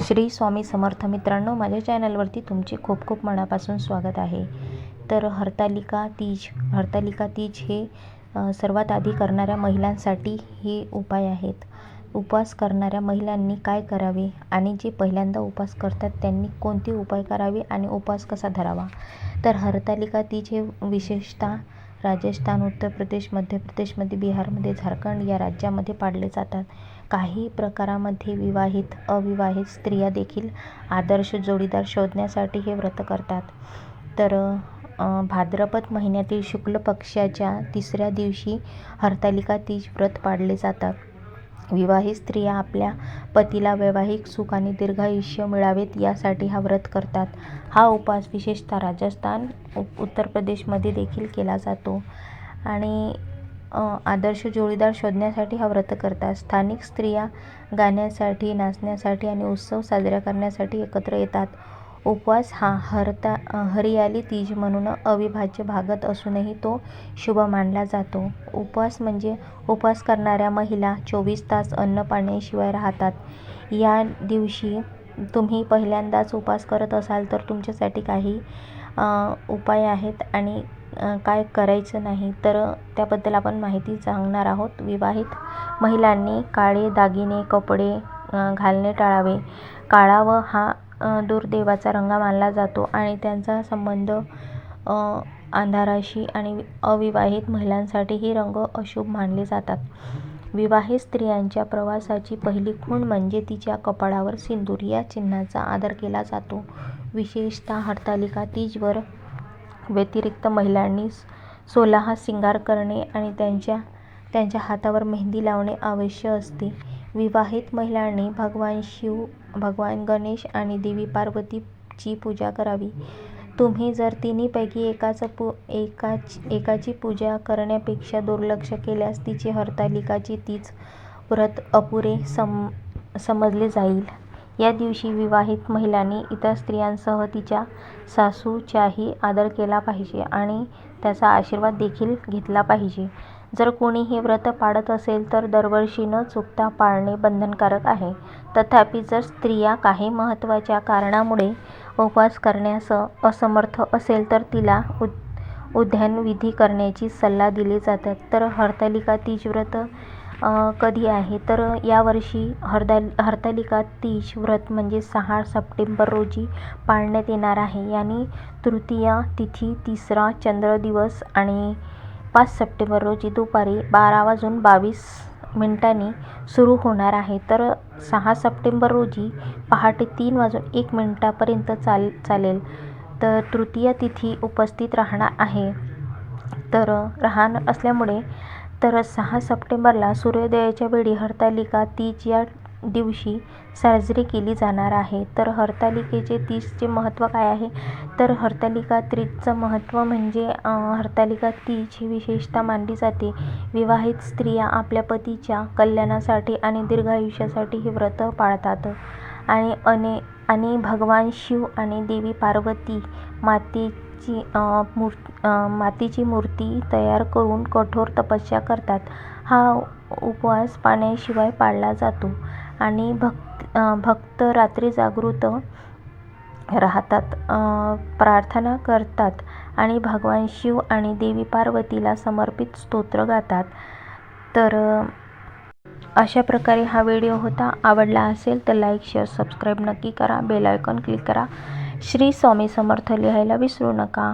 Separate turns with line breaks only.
श्री स्वामी समर्थ मित्रांनो माझ्या चॅनलवरती तुमचे खूप खूप मनापासून स्वागत आहे. तर हरतालिका तीज हरतालिका तीज हे सर्वात आधी करणाऱ्या महिलांसाठी हे उपाय आहेत. उपवास करणाऱ्या महिलांनी काय करावे आणि जे पहिल्यांदा उपवास करतात त्यांनी कोणते उपाय करावे आणि उपवास कसा धरावा? तर हरतालिका तीज हे विशेषतः राजस्थान उत्तर प्रदेश मध्य प्रदेशमध्ये बिहारमध्ये झारखंड या राज्यामध्ये पाळले जातात. काही प्रकारामध्ये विवाहित अविवाहित स्त्रिया देखील आदर्श जोडीदार शोधण्यासाठी हे व्रत करतात. तर भाद्रपद महिन्यातील शुक्ल पक्षाच्या तिसऱ्या दिवशी हरतालिका तीज व्रत पाळले जातात. विवाहित स्त्रिया आपल्या पतीला वैवाहिक सुख आणि दीर्घायुष्य मिळावेत यासाठी हा व्रत करतात. हा उपास विशेषतः राजस्थान उ उत्तर प्रदेशमध्ये देखील केला जातो. आणि आदर्श जोडीदार शोधण्यासाठी हा व्रत करतात. स्थानिक स्त्रिया गाण्यासाठी नाचण्यासाठी आणि उत्सव साजरा करण्यासाठी एकत्र येतात. उपवास हा हरता हरियाली तीज म्हणून अविभाज्य भागत असूनही तो शुभ मानला जातो. उपवास म्हणजे उपवास करणाऱ्या महिला चोवीस तास अन्न पाण्याशिवाय राहतात. या दिवशी तुम्ही पहिल्यांदाच उपास करत असाल तर तुमच्यासाठी काही उपाय आहेत आणि काय करायचं नाही तर त्याबद्दल आपण माहिती सांगणार आहोत. विवाहित महिलांनी काळे दागिने कपडे घालणे टाळावे. काळा व हा अ, दुर्दैवाचा रंग मानला जातो आणि त्यांचा संबंध अंधाराशी आणि अविवाहित महिलांसाठीही रंग अशुभ मानले जातात. विवाहित स्त्रियांच्या प्रवासाची पहिली खूण म्हणजे तिच्या कपाळावर सिंदूर या चिन्हाचा आदर केला जातो. विशेषतः हरतालिका तीजवर व्यतिरिक्त महिलांनी सोलाहा सिंगार करणे आणि त्यांच्या त्यांच्या हातावर मेहंदी लावणे आवश्यक असते. विवाहित महिलांनी भगवान शिव भगवान गणेश आणि देवी पार्वतीची पूजा करावी. तुम्ही जर तिन्हीपैकी एकाचं पू एकाच एकाची पूजा करण्यापेक्षा दुर्लक्ष केल्यास तिची हरतालिकाची तीच व्रत अपुरे सम समजले जाईल. या दिवशी विवाहित महिलांनी इतर स्त्रियांसह तिच्या सासूच्याही आदर केला पाहिजे आणि त्याचा आशीर्वाद देखील घेतला पाहिजे. जर कोणी हे व्रत पाळत असेल तर दरवर्षी न चुकता पाळणे बंधनकारक आहे. तथापि जर स्त्रिया काही महत्त्वाच्या कारणामुळे उपवास करण्यास असमर्थ असेल तर तिला उद उद्यानविधी करण्याची सल्ला दिले जातात तर हरतालिका तीज व्रत कधी आहे? तर यावर्षी हरदा हरतालिका तीज व्रत म्हणजे सहा सप्टेंबर रोजी पाळण्यात येणार आहे. याने तृतीय तिथी तिसरा चंद्र दिवस आणि पाच सप्टेंबर रोजी दुपारी बारा वाजून बावीस मिनिटांनी सुरू होणार आहे. तर सहा सप्टेंबर रोजी पहाटे तीन वाजून एक मिनिटापर्यंत चाल चालेल. तर तृतीय तिथी उपस्थित राहणार आहे. तर राहणार असल्यामुळे तर सहा सप्टेंबरला सूर्योदयाच्या वेळी हरतालिका तीज या दिवशी साजरी केली जाणार आहे. तर हरतालिकेचे तीजचे महत्त्व काय आहे? तर हरतालिका तीजचं महत्त्व म्हणजे हरतालिका तीज ही विशेषता मानली जाते. विवाहित स्त्रिया आपल्या पतीच्या कल्याणासाठी आणि दीर्घायुष्यासाठी हे व्रत पाळतात. आणि अने आणि भगवान शिव आणि देवी पार्वती मातेची मूर् मातीची मूर्ती तयार करून कठोर तपस्या करतात. हा उपवास पाण्याशिवाय पाळला जातो. आणि भक्त भक्त रात्री जागृत राहतात. प्रार्थना करतात आणि भगवान शिव आणि देवी पार्वतीला समर्पित स्तोत्र गातात. तर अशा प्रकारे हा व्हिडिओ होता. आवडला असेल तर लाईक शेअर सबस्क्राईब नक्की करा. बेल आयकॉन क्लिक करा. श्री स्वामी समर्थ लिहायला विसरू नका.